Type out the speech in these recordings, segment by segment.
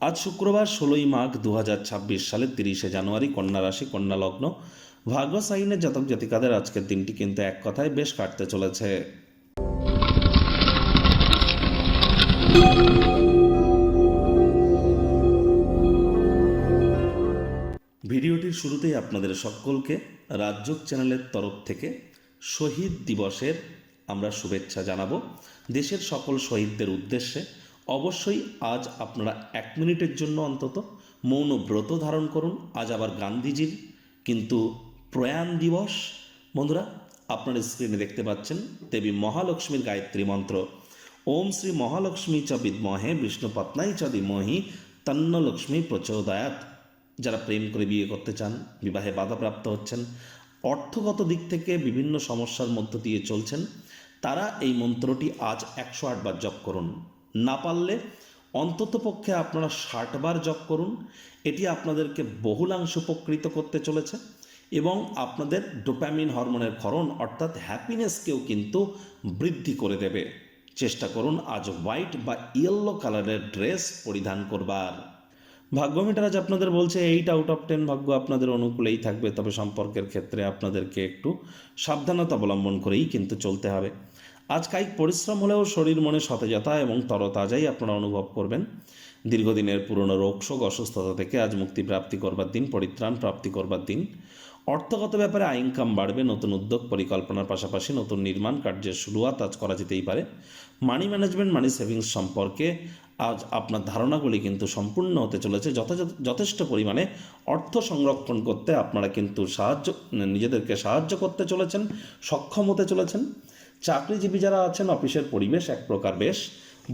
আজ শুক্রবার ষোলোই মাঘ দু সালের তিরিশে জানুয়ারি কন্যা রাশি, কন্যা লগ্ন। ভাগ্য সাইনের জাতক জাতিকাদের আজকের দিনটি কিন্তু এক কথায় বেশ কাটতে চলেছে। ভিডিওটির শুরুতেই আপনাদের সকলকে রাজ্যক চ্যানেলের তরফ থেকে শহীদ দিবসের আমরা শুভেচ্ছা জানাব। দেশের সকল শহীদদের উদ্দেশ্যে অবশ্যই আজ আপনারা এক মিনিটের জন্য অন্তত মৌন ব্রত ধারণ করুন। আজ আবার গান্ধীজির কিন্তু প্রয়াণ দিবস। বন্ধুরা, আপনার স্ক্রিনে দেখতে পাচ্ছেন দেবী মহালক্ষ্মীর গায়ত্রী মন্ত্র। ওম শ্রী মহালক্ষ্মী চ বিদ্মহে, বিষ্ণু পত্নাই চ ধীমহি, তন্ন লক্ষ্মী প্রচোদয়াত যারা প্রেম করে বিয়ে করতে চান, বিবাহে বাধাপ্রাপ্ত হচ্ছেন, অর্থগত দিক থেকে বিভিন্ন সমস্যার মধ্য দিয়ে চলছেন, তারা এই মন্ত্রটি আজ একশো আটবার জপ করুন। না পারলে অন্ততপক্ষে আপনারা ষাটবার জপ করুন। এটি আপনাদেরকে বহুলাংশ উপকৃত করতে চলেছে এবং আপনাদের ডোপ্যামিন হরমোনের ক্ষরণ অর্থাৎ হ্যাপিনেসকেও কিন্তু বৃদ্ধি করে দেবে। চেষ্টা করুন আজ হোয়াইট বা ইয়েলো কালারের ড্রেস পরিধান করবার। ভাগ্য মিটার আজ আপনাদের বলছে এইট আউট অফ টেন ভাগ্য আপনাদের অনুকূলেই থাকবে, তবে সম্পর্কের ক্ষেত্রে আপনাদেরকে একটু সাবধানতা অবলম্বন করেই কিন্তু চলতে হবে। আজ কায়িক পরিশ্রম হলেও শরীর মনে সতেজতা এবং তরতাজাই আপনারা অনুভব করবেন। দীর্ঘদিনের পুরনো রোগ শোক অসুস্থতা থেকে আজ মুক্তি প্রাপ্তি করবার দিন, পরিত্রাণ প্রাপ্তি করবার দিন। অর্থগত ব্যাপারে ইনকাম বাড়বে, নতুন উদ্যোগ পরিকল্পনার পাশাপাশি নতুন নির্মাণ কার্যের শুরুয়াত আজ করা যেতেই পারে। মানি ম্যানেজমেন্ট মানি সেভিংস সম্পর্কে আজ আপনার ধারণাগুলি কিন্তু সম্পূর্ণ হতে চলেছে। যথাযথ, যথেষ্ট পরিমাণে অর্থ সংরক্ষণ করতে আপনারা কিন্তু সাহায্য, নিজেদেরকে সাহায্য করতে চলেছেন, সক্ষম হতে চলেছেন। চাকরিজীবী যারা আছেন, অফিসের পরিবেশ এক প্রকার বেশ।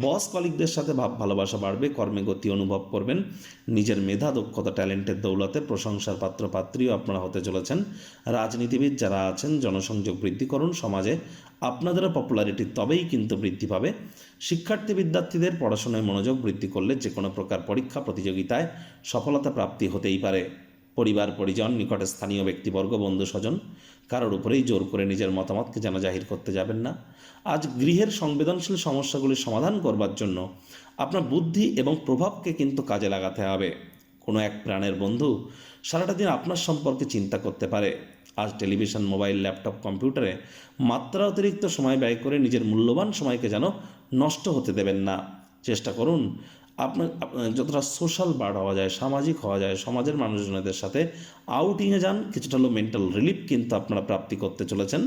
বস কলিকদের সাথে ভাব ভালোবাসা বাড়বে, কর্মে গতি অনুভব করবেন। নিজের মেধা, দক্ষতা, ট্যালেন্টের দৌলতে প্রশংসার পাত্র পাত্রীও আপনারা হতে চলেছেন। রাজনীতিবিদ যারা আছেন, জনসংযোগ বৃদ্ধি করুন। সমাজে আপনাদেরও পপুলারিটি তবেই কিন্তু বৃদ্ধি পাবে। শিক্ষার্থী বিদ্যার্থীদের পড়াশোনায় মনোযোগ বৃদ্ধি করলে যে কোনো প্রকার পরীক্ষা, প্রতিযোগিতায় সফলতা প্রাপ্তি হতেই পারে। পরিবার, পরিজন, নিকটে স্থানীয় ব্যক্তিবর্গ, বন্ধু, স্বজন, কারোর উপরেই জোর করে নিজের মতামতকে যেন জাহির করতে যাবেন না। আজ গৃহের সংবেদনশীল সমস্যাগুলির সমাধান করবার জন্য আপনার বুদ্ধি এবং প্রভাবকে কিন্তু কাজে লাগাতে হবে। কোনো এক প্রাণের বন্ধু সারাটা দিন আপনার সম্পর্কে চিন্তা করতে পারে। আজ টেলিভিশন, মোবাইল, ল্যাপটপ, কম্পিউটারে মাত্রা অতিরিক্ত সময় ব্যয় করে নিজের মূল্যবান সময়কে যেন নষ্ট হতে দেবেন না। চেষ্টা করুন আপনার যতটা সোশ্যাল বার্ড হওয়া যায়, সামাজিক হওয়া যায়, সমাজের মানুষজনদের সাথে আউটিংয়ে যান, কিছুটা হলো মেন্টাল রিলিফ কিন্তু আপনারা প্রাপ্তি করতে চলেছেন।